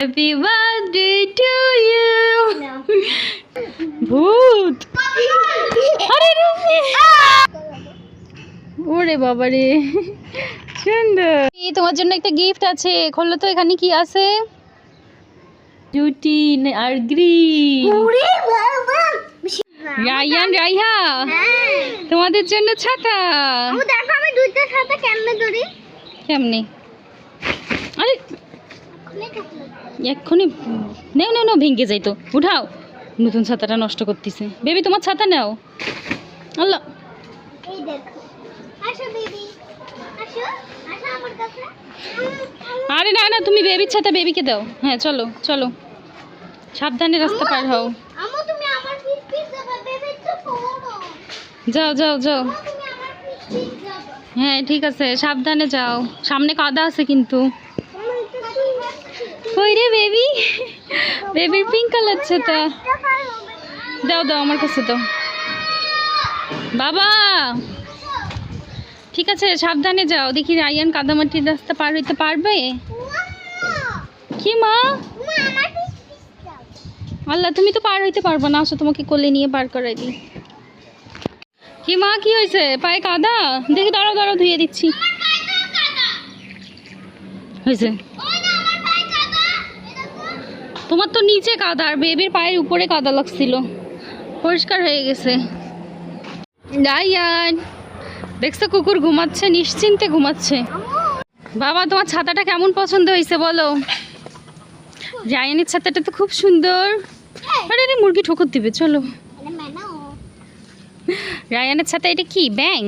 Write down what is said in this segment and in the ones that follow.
Happy birthday to you ভূত। আরে রে। ওরে বাবা রে সুন্দর তোমার জন্য একটা গিফট আছে। খোলো তো এখানে কি আছে? জুটি আর গ্রিন রায়ান রাইহা তোমাদের জন্য ছাতা। দেখো আমি দুইটার সাথে কেমনে ধরি? কেমনি? আরে এক্ষুনি নেও নেও নেও ভেঙে যাই তো। উঠাও। নতুন ছাতাটা নষ্ট করতেছে। বেবি তোমার ছাতা নাও। আল্লাহ। আরে না না তুমি বেবির ছাতা বেবিকে দাও। হ্যাঁ চলো চলো। সাবধানে রাস্তা পার হও। যাও যাও যাও। হ্যাঁ ঠিক আছে সাবধানে যাও। সামনে কাদা আছে কিন্তু। কই রে বেবি? বেবির পিঙ্ক কালার ছাতা দাও দাও, আমার কাছে দাও। বাবা! ঠিক আছে, সাবধানে যাও। দেখি রায়ান কাদামাটির রাস্তা পার হইতে পারবে? কি মা? আল্লাহ, তুমি তো পার হইতে পারবে না। আসো, তোমাকে কোলে নিয়ে পার করাই দিই। কি মা, কি হয়েছে? পায়ে কাদা? দেখি, দাঁড়াও দাঁড়াও, ধুয়ে দিচ্ছি। হয়েছে? তোমার তো নিচে কাদা, আর বেবির পায়ের উপরে কাদা লাগছিল। পরিষ্কার হয়ে গেছে। রায়ান, দেখছ কুকুর ঘুমাচ্ছে, নিশ্চিন্তে ঘুমাচ্ছে। বাবা, তোমার ছাতাটা কেমন পছন্দ হয়েছে বলো? রায়ানের ছাতাটা তো খুব সুন্দর। আরে রে মুরগি ঠোকর দিবে, চলো। রায়ানের ছাতা এটা কি ব্যাং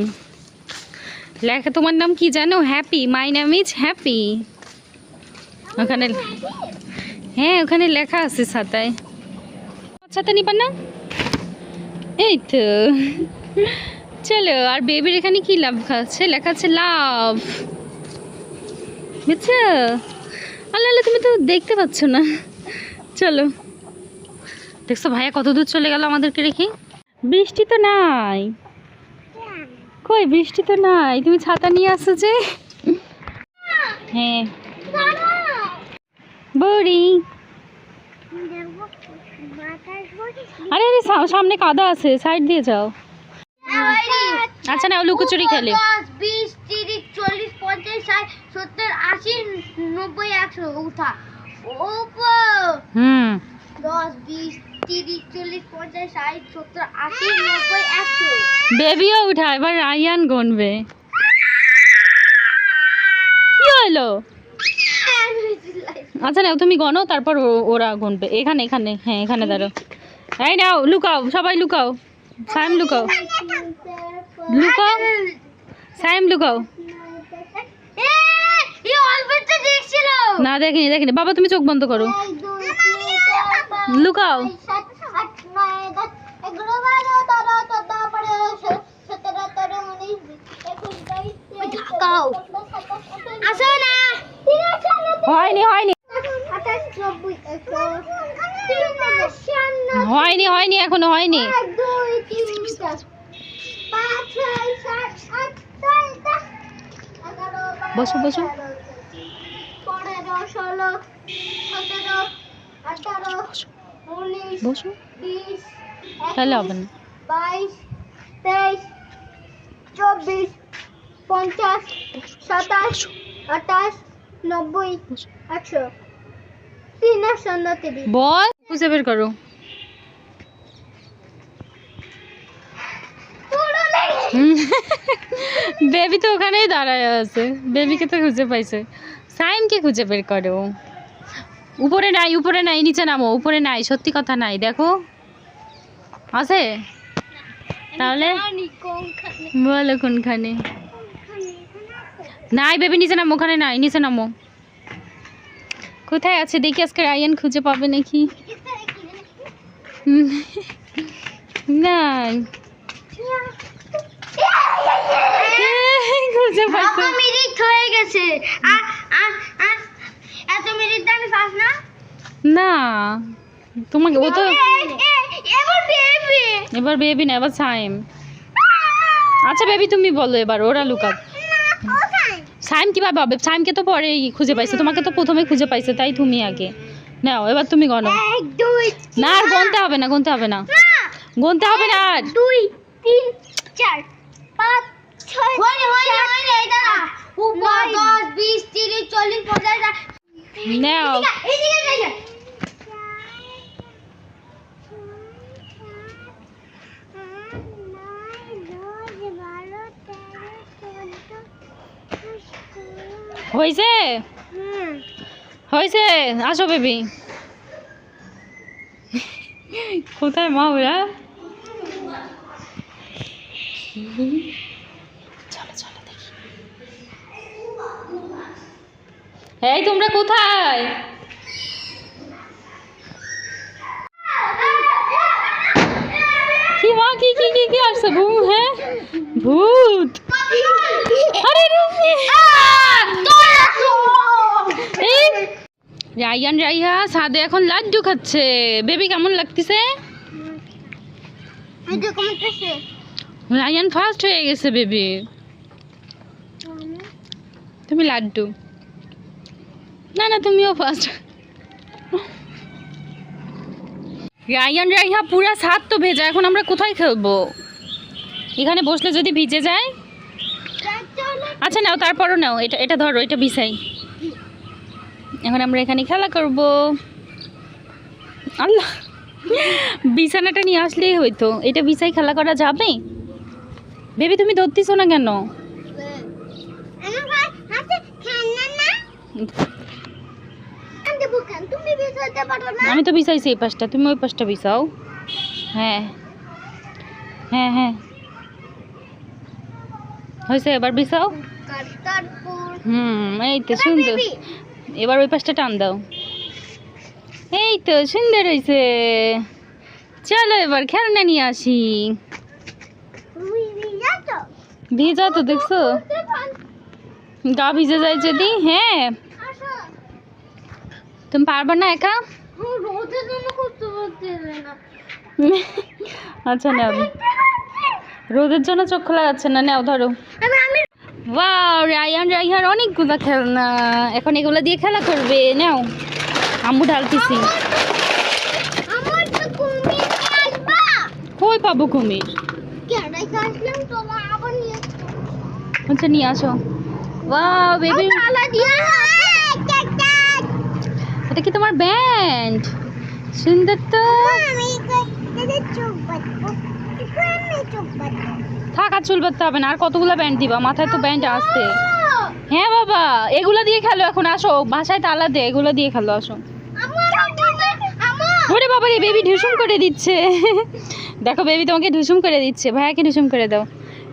লেখা, তোমার নাম কি জানো? হ্যাপি, মাই নাম ইজ হ্যাপি। ওখানে হ্যাঁ ওখানে লেখা আছে ছাতায়। ছাতা নিবা না? এই তো। চলো, আর বেবির এখানে কি লাভ আছে? লেখা আছে লাভ। বুঝছ? আল্লাহ আল্লাহ, তুমি তো দেখতে পাচ্ছ না। চলো। দেখছ ভাইয়া কত দূর চলে গেল আমাদেরকে রেখে? বৃষ্টি তো নাই। কই, বৃষ্টি তো নাই। তুমি ছাতা নিয়ে আসো যে। হ্যাঁ। বড়ি। আরে আরে সামনে কাদা আছে সাইড দিয়ে যাও। আচ্ছা না লুকোচুরি খেলে। বিশ তিরিশ চল্লিশ পঞ্চাশ ষাট সত্তর আশি নব্বই একশো উঠা হুম। দশ বিশ তিরিশ চল্লিশ পঞ্চাশ ষাট সত্তর আশি নব্বই একশো। বেবিও উঠা এবার রায়ান গনবে কি হলো? আচ্ছা নাও তুমি গনো তারপর ওরা গুনবে। এখানে এখানে হ্যাঁ এখানে দাঁড়ো এই নাও লুকাও সবাই লুকাও। সাইম লুকাও। লুকাও। সাইম লুকাও। না দেখিনি দেখিনি। বাবা তুমি চোখ বন্ধ করো। লুকাও। হয়নি হয়নি। হয়নি হয়নি এখনও হয়নি। বসো, বসো। পনেরো ষোলো সতেরো আঠারো বসো। বিশ তাহলে হবে না। বাইশ তেইশ চব্বিশ পঞ্চাশ সাতাশ আঠাশ নব্বই একশো। বল। খুঁজে বের করো। বেবি তো ওখানেই দাঁড়ায় আছে। বেবিকে তো খুঁজে পাইছে। সাইমকে খুঁজে বের করো। উপরে নাই উপরে নাই নিচে নামো। উপরে নাই সত্যি কথা নাই দেখো। আছে? তাহলে বলো কোনখানে। নাই বেবি নিচে নামো ওখানে নাই নিচে নামো। কোথায় আছে? দেখি আজকে রায়ান খুঁজে পাবে নাকি। নাই। খুঁজে পাইছে মিনিট হয়ে গেছে। এত মিনিট আমি পাস না? না। তোমাকে ও তো এবার বেবি। এবার বেবি না এবার সাইম। আচ্ছা বেবি তুমি বলো এবার ওরা লুকাক। সাইম কীভাবে হবে? সাইমকে তো পরে খুঁজে পাইছে তোমাকে তো প্রথমে খুঁজে পাইছে তাই তুমি আগে। নাও এবার তুমি গনো এক দুই না আর গুনতে হবে না গুনতে হবে না। না। গুনতে হবে না আর। দুই তিন চার পাঁচ ছয় হয়নি হয়নি হয়নি এই দাঁড়া উপর দশ বিশ তিরিশ চল্লিশ পঞ্চাশ ষাট। নাও এইদিকে, এইদিকে যাই। হয়েছে? হয়েছে? আসো বেবি। কোথায় মা ওরা? চলো চলো দেখি। এই তোমরা কোথায়? কি মা কি কি কি কি আসছে? ভূত হ্যাঁ? ভূত আরে রুমি এই রাইয়ান রাইহা সাদে এখন লাড্ডু খাচ্ছে। বেবি কেমন লাগতেছে? এই রাইয়ান ফার্স্ট হয়ে গেছে বেবি। তুমি লাড্ডু। না না তুমিও ফার্স্ট রাইয়ান রাইহা পুরা সাত তো ভেজা এখন আমরা কোথায় খেলব? এখানে বসলে যদি ভিজে যায়? আচ্ছা নাও তারপরও নাও এটা এটা ধরো এটা বিছাই। এখন আমরা এখানে খেলা করব। আল্লাহ। বিছানাটা নিয়ে আসলেই হইতো। এটা বিছাই খেলা করা যাবে? বেবি তুমি ধরতেছো না কেন? আমি তো বিছাইছি এই পাশটা। তুমি ওই পাশটা বিছাও। হ্যাঁ। হ্যাঁ হ্যাঁ। হয়েছে এবার বিছাও? হুম এই তো সুন্দর। এবার ওই পাশটা টান দাও। এই তো, সুন্দর হয়েছে চলো এবার খেলনা নিয়ে আসি। ভিজা তো দেখছ? গা ভিজে যায় যদি? হ্যাঁ। তুমি পারবে না একা? আচ্ছা নাও। রোদের জন্য চোখ খোলা যাচ্ছে না, নাও ধরো। ওয়াও রায়ান রাইহার অনেকগুলো খেলনা। এখন এগুলো দিয়ে খেলা করবে নাও। আম্মু ঢালতেছি। কই পাবো কুমির? আচ্ছা নিয়ে আসো। ওয়াও বেবি এটা কি তোমার ব্যান্ড সুন্দর তো। আমি চোখ বাঁধবো। আমি চোখ বাঁধবো। থাক চুল বাঁধতে হবে না, আর কতগুলো ব্যান্ড দিবা? মাথায় তো ব্যান্ড আসছে হ্যাঁ বাবা, এগুলো দিয়ে খেলো এখন, আসো। বাসায় তালা দে এগুলো দিয়ে খেলো, আসো। ওরে বাবা রে বেবি ঢুসুম করে দিচ্ছে। দেখো বেবি তোমাকে ঢুসুম করে দিচ্ছে। ভাইয়াকে ঢুসুম করে দাও।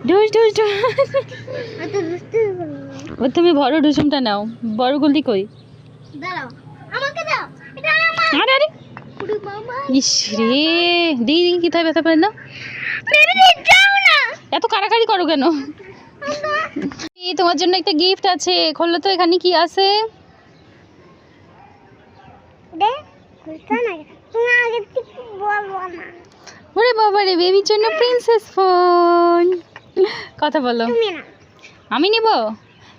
ঢুস ঢুস ও, তুমি বড় ঢুসুমটা নাও। বড় গুলতি কই? আরে ইস রে, দিদি কোথায় ব্যথা পেন না? বেবি যাও না। এত কারাকারি করো কেন? এই তোমার জন্য একটা গিফট আছে খোলো তো এখানে কি আছে? ওরে বাবা রে বেবির জন্য প্রিন্সেস ফোন কথা বলো। আমি নিব?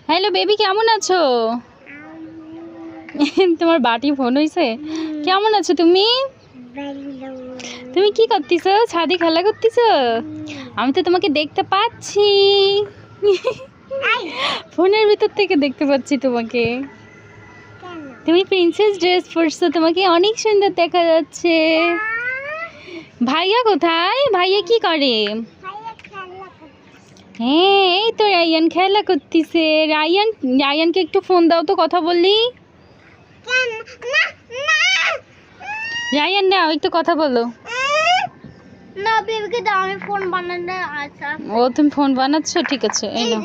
হ্যালো বেবি কেমন আছো? তোমার বাটি ফোন হয়েছে কেমন আছো তুমি? তুমি কি করতেছো? ছাদে খেলা করতেছো? আমি তো তোমাকে দেখতে পাচ্ছি। ফোনের ভিতর থেকে দেখতে পাচ্ছি তোমাকে। তুমি প্রিন্সেস ড্রেস পরছো, তোমাকে অনেক সুন্দর দেখা যাচ্ছে। ভাইয়া কোথায়? ভাইয়া কি করে? হ্যাঁ এই তো রায়ান খেলা করতেছে। রায়ান, রায়ানকে একটু ফোন দাও তো, কথা বললি রায়ান নাও একটু কথা বলো। না বেবিকে দাও আমি ফোন বানানো আচ্ছা ও তুমি ফোন বানাচ্ছো? ঠিক আছে এই নাও।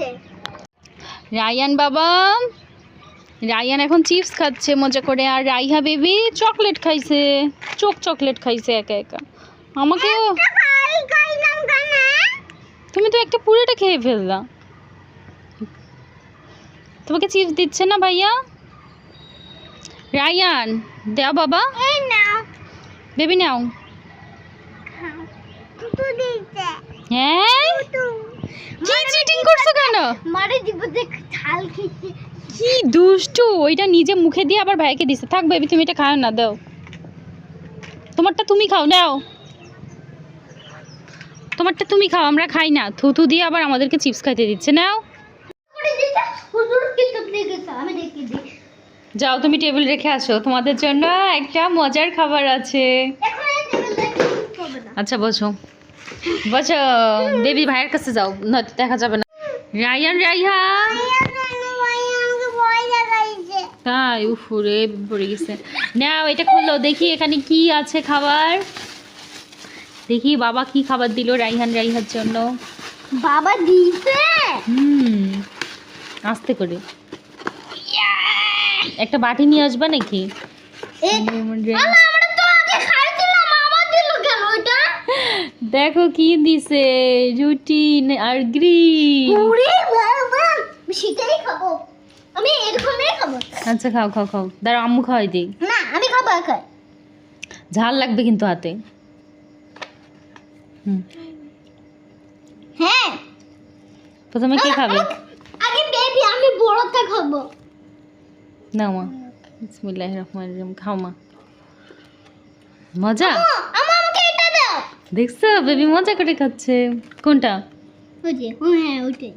রায়ান বাবা রায়ান এখন চিপস খাচ্ছে মজা করে। আর রাইহা বেবি চকলেট খাইছে চোখ চকলেট খাইছে একা একা। গানা তুমি তো একটা পুরোটা খেয়ে ফেললা। তোমাকে চিপস দিচ্ছে না ভাইয়া? রায়ান দেও বাবা। এই নাও। বেবি নাও। হ্যাঁ তুতু কি চিটিং করছ কেন? মারে দিব দেখ ঝাল খেতে কি দুষ্টু ওইটা নিজে মুখে দিয়ে আবার ভাইকে দিছে। থাক বেবি তুমি এটা খাও না দাও। তোমারটা তুমি খাও নাও। তোমারটা তুমি খাও আমরা খাই না। থুতু দিয়ে আবার আমাদেরকে চিপস খাইতে দিচ্ছে নাও করে দিতে হুজুর কিতাব লিখেছে আমি দেখি দিই যাও তুমি টেবিল রেখে আসো। তোমাদের জন্য একটা মজার খাবার আছে। না আচ্ছা বসো। বসো। বেবি ভাইয়ের কাছে যাও। নয়তো দেখা যাবে না। রায়ান রাইহা! তাই উফুরে পড়ে গেছে। নাও এটা খুললো দেখি এখানে কি আছে খাবার। দেখি বাবা কি খাবার দিল রাইহান রাইহার জন্য। বাবা দিছে হুম আস্তে করে। একটা বাটি নিয়ে আসবা নাকি? দেখো কি দিছে রুটি আর সেটাই খাব। আমি এরকমই খাব। আচ্ছা খাও খাও খাও। দাঁড়া আম্মু খাওয়াই দিই। না আমি খাব ঝাল লাগবে কিন্তু হাতে। হুম। হ্যাঁ। প্রথমে কে খাবে? আগে বেবি আমি বড়টা খাব। না মা। বিসমিল্লাহ রহমান রহিম খাও মা। মজা? আমা আমাকে এটা দাও। দেখছ বেবি মজা করে খাচ্ছে। কোনটা? হ্যাঁ ওইটাই।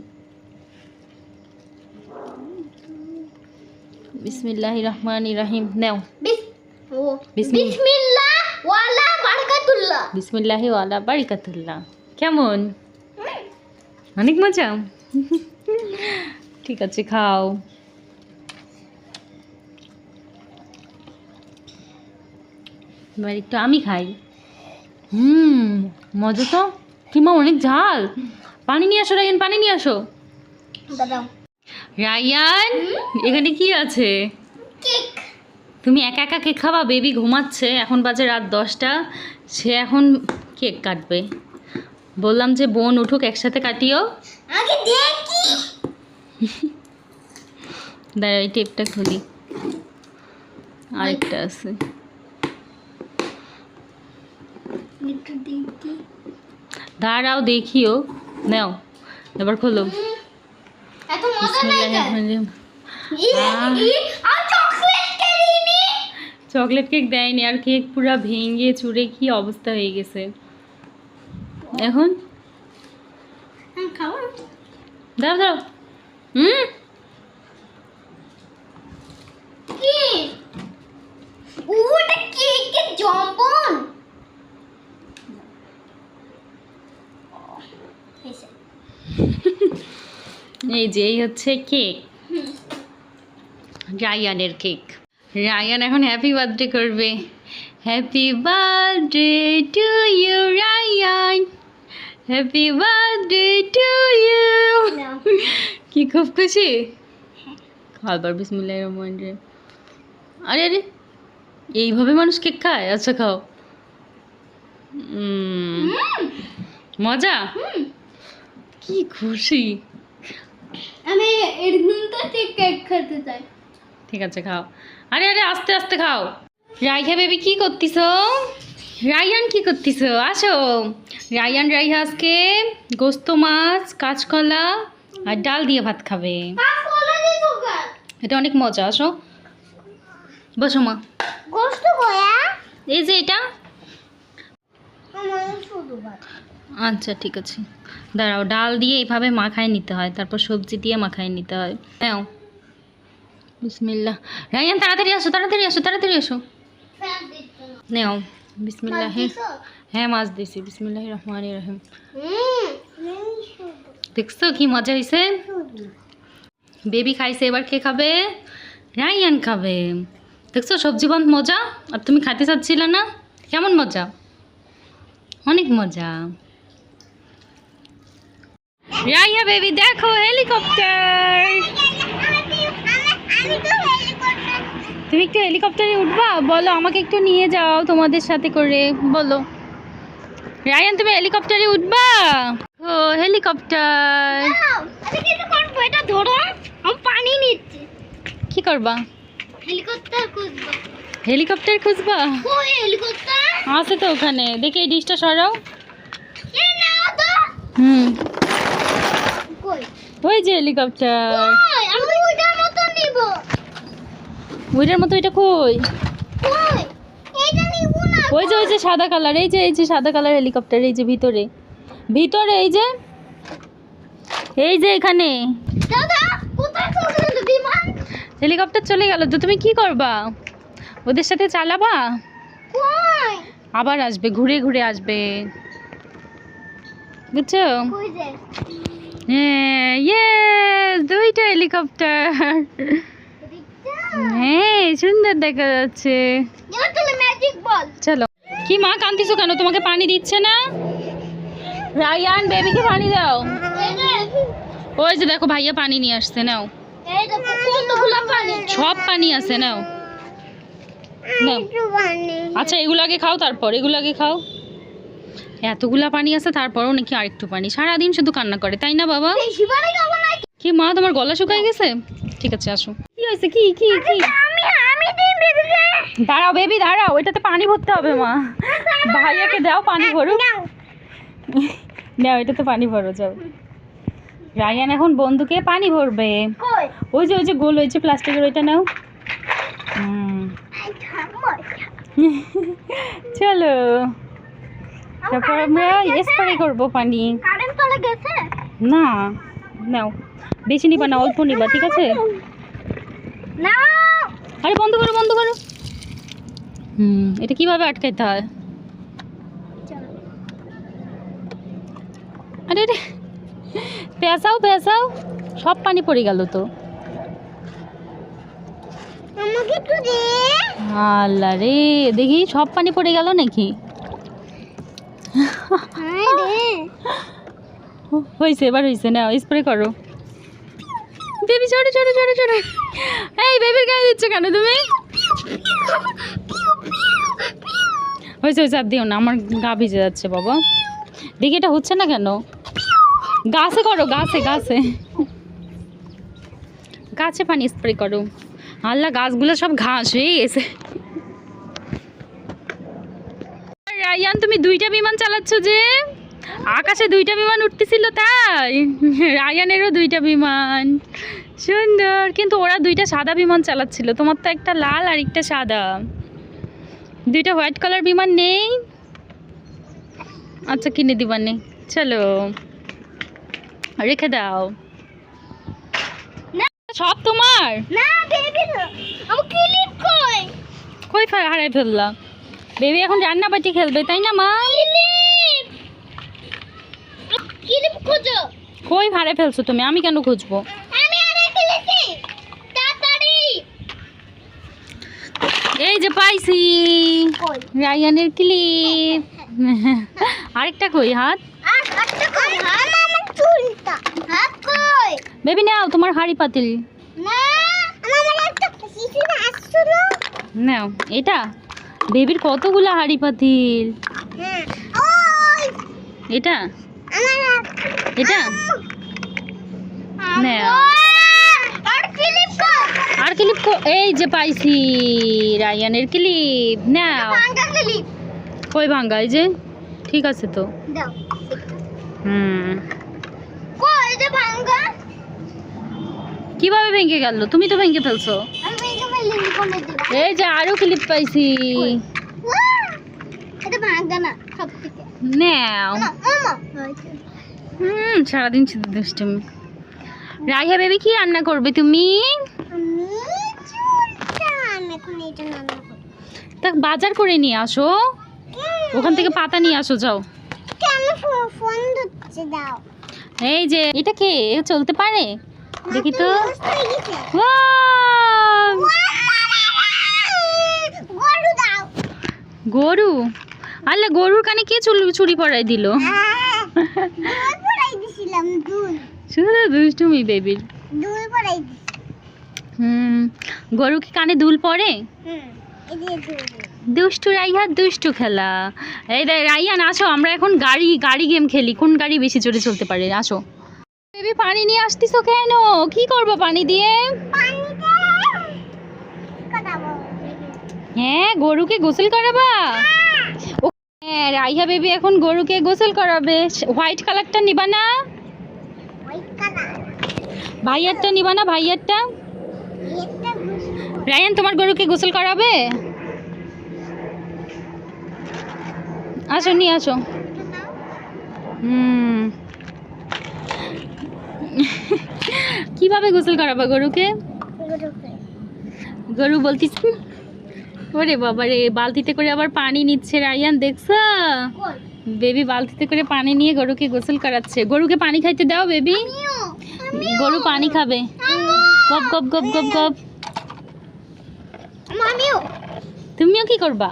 বিসমিল্লাহ রহমান রহিম নাও। বিসমিল্লাহি ওয়ালা বারিকাতুল্লাহ। কেমন? অনেক মজা। ঠিক আছে খাও। এবার একটু আমি খাই। হুম মজা তো। কিমা অনেক ঝাল। পানি নিয়ে আসো রায়ান পানি নিয়ে আসো। রায়ান এখানে কি আছে? তুমি একা একা কেক খাবা? বেবি ঘুমাচ্ছে এখন বাজে রাত দশটা। সে এখন কেক কাটবে। বললাম যে বোন উঠুক একসাথে কাটিও। দাঁড়া এই টেপটা খুলি। আরেকটা আছে। একটু দেখি দাঁড়াও দেখিও। নাও এবার খোলো। এত মজা নাই চকলেট কেক দেয়নি আর কেক পুরো ভেঙে চুরে কি অবস্থা হয়ে গেছে। এখন? হ্যাঁ দাঁড়াও দাঁড়াও। হুম কি ওটা কেকের জম্বন এসে এই যে এই হচ্ছে কেক। রায়ানের কেক। রায়ান এখন হ্যাপি বার্থডে করবে। Happy birthday to you Rayan. Happy birthday to you কি খুব খুশি? খাবার বিসমিল্লাহ রহমান রে। আরে আরে। এইভাবে মানুষ কেক খায়? আচ্ছা খাও। মজা? কি খুশি। আমি এরকম তো ঠিক কেক খেতে চাই। ঠিক আছে খাও। আরে আরে আস্তে আস্তে খাও। রাইহা বেবি কি করতিস? রায়ান কি করতিস? আসো। রায়ান রাইহা আজকে গোস্ত মাছ কাঁচকলা আর ডাল দিয়ে ভাত খাবে। এটা অনেক মজা আসো। বসো মা। গোস্ত এই যে এটা। আচ্ছা ঠিক আছে। দাঁড়াও ডাল দিয়ে এইভাবে মাখায় নিতে হয় তারপর সবজি দিয়ে মাখায় নিতে হয়। নাও। বিসমিল্লাহ। রায়ান তাড়াতাড়ি আসো তাড়াতাড়ি আসো তাড়াতাড়ি আসো। নেও বিসমিল্লাহ। হ্যাঁ মাছ দিছি। বিসমিল্লাহ রহমান রহিম। দেখছ কি মজা হয়েছে বেবি খাইছে এবার কে খাবে? রায়ান খাবে। দেখছ সবজি বন্ধ মজা? আর তুমি খাইতে চাচ্ছিলে না? কেমন মজা? অনেক মজা। রাইয়া বেবি দেখো হেলিকপ্টার তুমি একটু হেলিকপ্টারে উঠবা? বলো আমাকে একটু নিয়ে যাও তোমাদের সাথে করে বলো। রায়ান তুমি হেলিকপ্টারে উঠবা? ও হেলিকপ্টার এটা ধরো আমি পানি নিচ্ছি। কি করবা? হেলিকপ্টার খুঁজবো। হেলিকপ্টার খুঁজবা? কই হেলিকপ্টার আছে তো ওখানে। দেখি এই ডিশটা সরাও। হুম। ওই যে হেলিকপ্টার ওইটার মতো এটা কই? ওই যে ওই যে সাদা কালার এই যে এই যে সাদা কালার হেলিকপ্টার এই যে ভিতরে। ভিতরে এই যে। এই যে এখানে। চলে গেল হেলিকপ্টার চলে গেল তো তুমি কি করবা? ওদের সাথে চালাবা? আবার আসবে ঘুরে ঘুরে আসবে। বুঝছ? হ্যাঁ ইয়েস দুইটা হেলিকপ্টার হ্যাঁ সুন্দর দেখা যাচ্ছে। চলে। কি মা কান্দিছো কেন? তোমাকে পানি দিচ্ছে না? রায়ান বেবিকে পানি দাও। ওই যে দেখো ভাইয়া পানি নিয়ে আসছে নাও। সব পানি আছে নাও। নাও আচ্ছা এগুলো আগে খাও তারপর এগুলো আগে খাও। এতগুলা পানি আছে তারপরও নাকি আরেকটু পানি। সারাদিন শুধু কান্না করে তাই না বাবা? কি মা তোমার গলা শুকায় গেছে? ঠিক আছে আসো। কি হয়েছে? কি কি কি? দাঁড়াও বেবি দাঁড়াও ওইটাতে পানি ভরতে হবে মা। ভাইয়াকে দাও পানি ভরো দাও। এটাতে পানি ভরো যাও। রায়ান এখন বন্ধুকে পানি ভরবে। ওই যে ওই যে গোল হয়েছে প্লাস্টিকের ওইটা নাও। চলো। তারপর আমরা স্প্রে করব পানি। কারেন্ট চলে গেছে? না নাও। বেশি নিবা না অল্প নিবা ঠিক আছে? না আরে বন্ধ করো বন্ধ করো। হুম এটা কীভাবে আটকাইতে হয়? আরে রে পেঁচাও পেঁচাও সব পানি পড়ে গেল তো। আল্লাহ রে দেখি সব পানি পড়ে গেল নাকি? হয়েছে এবার হয়েছে না স্প্রে করো। বেবি চড়ে চড়ে চড়ে চড়ে এই, বেবির গায়ে দিচ্ছ কেন তুমি? হয়েছে হয়েছে আর দিও না, আমার গা ভিজে যাচ্ছে, বাবা। দেখি, এটা হচ্ছে না কেন? গাছে করো, গাছে গাছে। গাছে পানি স্প্রে করো। আল্লাহ, গাছগুলো সব ঘাস হয়ে গেছে রায়ান তুমি দুইটা বিমান চালাচ্ছ যে? আকাশে দুইটা বিমান উঠতেছিল তাই? রায়ানেরও দুইটা বিমান। সুন্দর কিন্তু ওরা দুইটা সাদা বিমান চালাচ্ছিল। তোমার তো একটা লাল আর একটা সাদা। দুইটা হোয়াইট কালার বিমান নেই? আচ্ছা কিনে দিবা নে। চলো। রেখে দাও। সব তোমার? কই? হারাই ফেললাম। বেবি এখন রান্না বাটি খেলবে তাই না মা? কই হারাই ফেলছো তুমি? আমি কেন খুঁজবো? এই যে পাইছি। রায়ানের ক্লিপ আরেকটা কই হাত? বেবি নাও তোমার হাড়ি পাতিল। না আমার একটা কিছু না আসছিল নাও এটা? বেবির কতগুলো হাড়ি পাতিল? এটা? এটা? আর ক্লিপ এই যে পাইছি রায়ানের ক্লিপ। নাও। কই ভাঙ্গা? এই যে ঠিক আছে তো। হুম। কীভাবে ভেঙে গেল? তুমি তো ভেঙে ফেলছো। এই যে আরও ক্লিপ পাইছি। হুম সারাদিন শুধু দুষ্টুমি। রাইহা বেবি কি রান্না করবে তুমি? তা বাজার করে নিয়ে আসো। ওখান থেকে পাতা নিয়ে আসো যাও। এই যে এটা কে? চলতে পারে? দেখি তো! গরু দাও। গরুর কানে কে চুল চুরি পরাই দিল? শুধু দুষ্টুমি বেবির হুম গরু কি কানে দুল পরে? দুষ্টু রাইহা দুষ্টু খেলা। এই রে রাইহান আসো আমরা এখন গাড়ি গাড়ি গেম খেলি। কোন গাড়ি বেশি জোরে চলতে পারে? আসো। বেবি, পানি নিয়ে আসতিছো কেন? কি করব পানি দিয়ে? হ্যাঁ গরুকে গোসল করাবা? হ্যাঁ রাইহা বেবি এখন গরুকে গোসল করাবে। হোয়াইট কালারটা নিবা না? ভাইয়ারটা নিবা না, ভাইয়ারটা? রায়ান তোমার গরুকে গোসল করাবে? আসো, নিয়ে আসো। হুম। কীভাবে গোসল করাবা গরুকে? গরু বলতিস ওরে বাবা রে বালতিতে করে আবার পানি নিচ্ছে রায়ান দেখছ? বেবি বালতিতে করে পানি নিয়ে গরুকে গোসল করাচ্ছে। গরুকে পানি খাইতে দাও বেবি। গরু পানি খাবে। গপ গপ গপ গপ গপ। তুমিও কি করবা?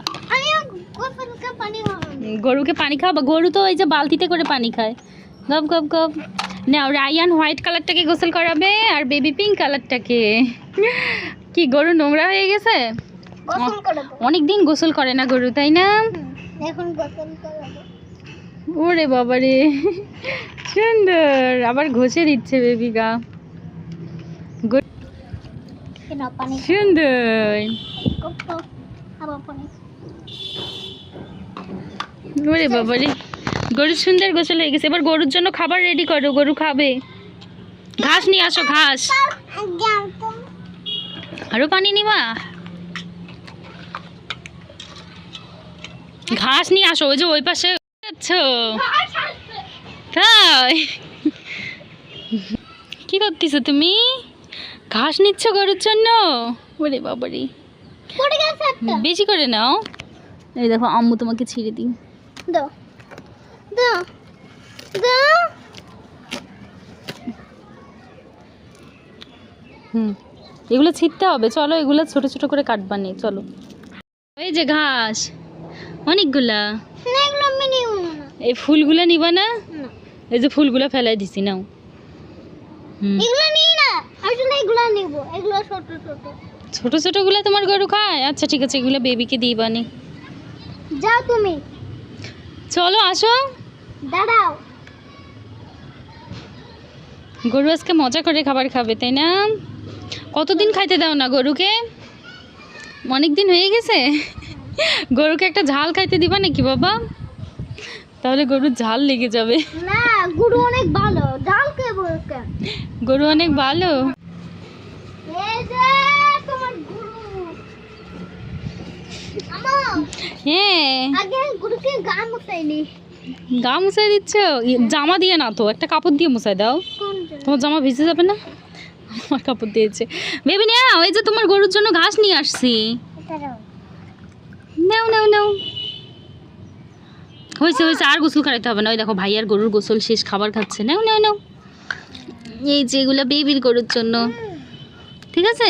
গরুকে পানি খাওয়াবা। গরু তো ওই যে বালতিতে করে পানি খায়। গপ গপ গপ। নাও রায়ান হোয়াইট কালারটাকে গোসল করাবে আর বেবি পিঙ্ক কালারটাকে কি গরু নোংরা হয়ে গেছে? অনেক দিন গোসল করে না গরু তাই না? এখন গোসল করব। ওরে বাবা রে সুন্দর। আবার ঘষে দিচ্ছে বেবি গা। সুন্দর। ওরে বাবা রে গরু সুন্দর গোসল হয়ে গেছে। এবার গরুর জন্য খাবার রেডি করো গরু খাবে। ঘাস নিয়ে আসো ঘাস। আরও পানি নিবা? ঘাস নিয়ে আসো ওই যে ওই পাশে যাচ্ছ। তাই। কি করতেছো তুমি? ঘাস নিচ্ছ গরুর জন্য? ওরে বাবারে। বেশি করে নাও। এই দেখো আম্মু তোমাকে ছিঁড়ে দিই। দাও। দাও দাও হুম। এগুলো ছিটতে হবে। চলো এগুলো ছোট ছোট করে কাটবা নে। চলো। এই যে ঘাস। অনেকগুলা। না এগুলো আমি নিব না। এই ফুলগুলা নিবা না। এই যে ফুলগুলা ফেলাই দিছি নাও। হুম। এগুলো নিই না। আসলে এগুলো নিব। এগুলো ছোট ছোট। ছোট ছোটগুলা তোমার গরু খায়? আচ্ছা ঠিক আছে। এগুলো বেবিকে দিবা নে। যাও তুমি। চলো আসো। দাঁড়াও। গরু আজকে মজা করে খাবার খাবে তাই না? কতদিন খাইতে দাও না গরুকে? অনেক দিন হয়ে গেছে। গরুকে একটা ঝাল খাইতে দিবা নাকি বাবা? তাহলে গরুর ঝাল লেগে যাবে। না গুরু অনেক ভালো। ডাল কে বলকে গরু অনেক ভালো। এই যে তোমার গুরু। আমা। হ্যাঁ। আগে গুরুকে গা মুছাইলি গা মুছাই দিচ্ছ? জামা দিয়ে না তো একটা কাপড় দিয়ে মুছাই দাও। তোমার জামা ভিজে যাবে না? আমার কাপড় দিয়েছে। বেবি না ওই যে তোমার গরুর জন্য ঘাস নিয়ে আসছি। নাও নাও নাও। হয়েছে হয়েছে আর গোসল করাইতে হবে না। ওই দেখো ভাই আর গরুর গোসল শেষ খাবার খাচ্ছে। নাও নাও নাও। এই যে এগুলো বেবির গরুর জন্য। ঠিক আছে?